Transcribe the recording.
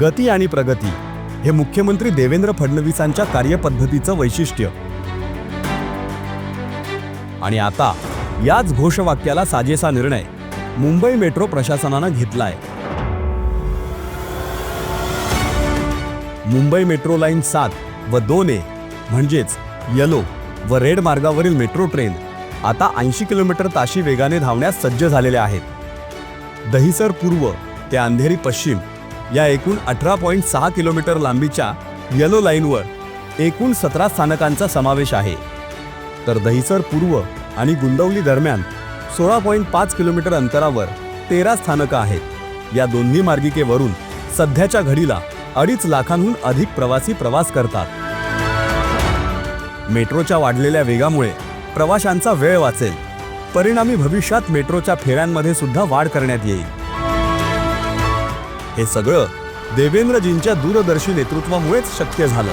गती आणि प्रगती हे मुख्यमंत्री देवेंद्र फडणवीसांच्या कार्यपद्धतीचं वैशिष्ट्य. आणि आता याच घोषवाक्याला साजेसा निर्णय मुंबई मेट्रो प्रशासनानं घेतलाय. मुंबई मेट्रो लाईन सात व दोन ए म्हणजेच यलो व रेड मार्गावरील मेट्रो ट्रेन आता ऐंशी किलोमीटर ताशी वेगाने धावण्यास सज्ज झालेल्या आहेत. दहिसर पूर्व ते अंधेरी पश्चिम या एकूण अठरा पॉईंट सहा किलोमीटर लांबीच्या येलो लाईनवर एकूण सतरा स्थानकांचा समावेश आहे. तर दहिसर पूर्व आणि गुंदवली दरम्यान सोळा पॉईंट पाच किलोमीटर अंतरावर तेरा स्थानकं आहेत. या दोन्ही मार्गिकेवरून सध्याच्या घडीला अडीच लाखांहून अधिक प्रवासी प्रवास करतात. मेट्रोच्या वाढलेल्या वेगामुळे प्रवाशांचा वेळ वाचेल. परिणामी भविष्यात मेट्रोच्या फेऱ्यांमध्ये सुद्धा वाढ करण्यात येईल. हे सगळं देवेंद्रजींच्या दूरदर्शी नेतृत्वामुळेच शक्य झालं.